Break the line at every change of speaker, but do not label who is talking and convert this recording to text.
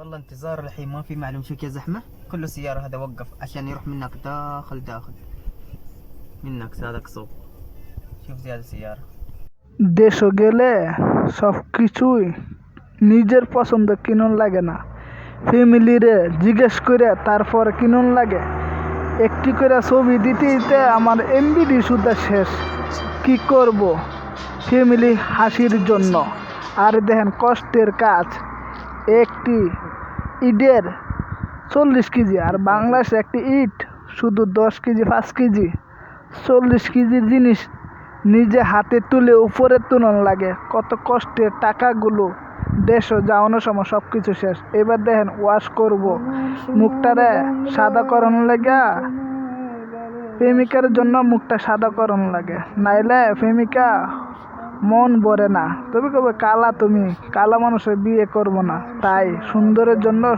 والله انتظار الحين ما في معلوم شو كذا زحمة كله سيارة هذا وقف عشان يروح منك داخل داخل منك هذاك صوب شوف زيادة سيارة
দেশও গেলে সব কিছুই নিজের পছন্দ কিনুন লাগে না ফ্যামিলিরে জিজ্ঞেস করে তারপর কিনুন লাগে একটি করে ছবি দিতে দিতে আমার এমবিডি সুদ্ধা শেষ কি করব ফ্যামিলি হাসির জন্য আর দেখেন কষ্টের কাজ একটি ইটের চল্লিশ কেজি আর বাংলাদেশে একটি ইট শুধু দশ কেজি, পাঁচ কেজি। চল্লিশ কেজির জিনিস নিজে হাতে তুলে উপরে তুলন লাগে। কত কষ্টের টাকাগুলো দেশও যাওয়ানোর সময় সব কিছু শেষ। এবার দেখেন, ওয়াশ করব। মুখটারে সাদা করণ লাগা। প্রেমিকার জন্য মুখটা সাদা করণ লাগে। নাইলে প্রেমিকা মন ভরে না। তবে কবে কালা তুমি? কালা মানুষের বিয়ে করব না। তাই সুন্দরের জন্য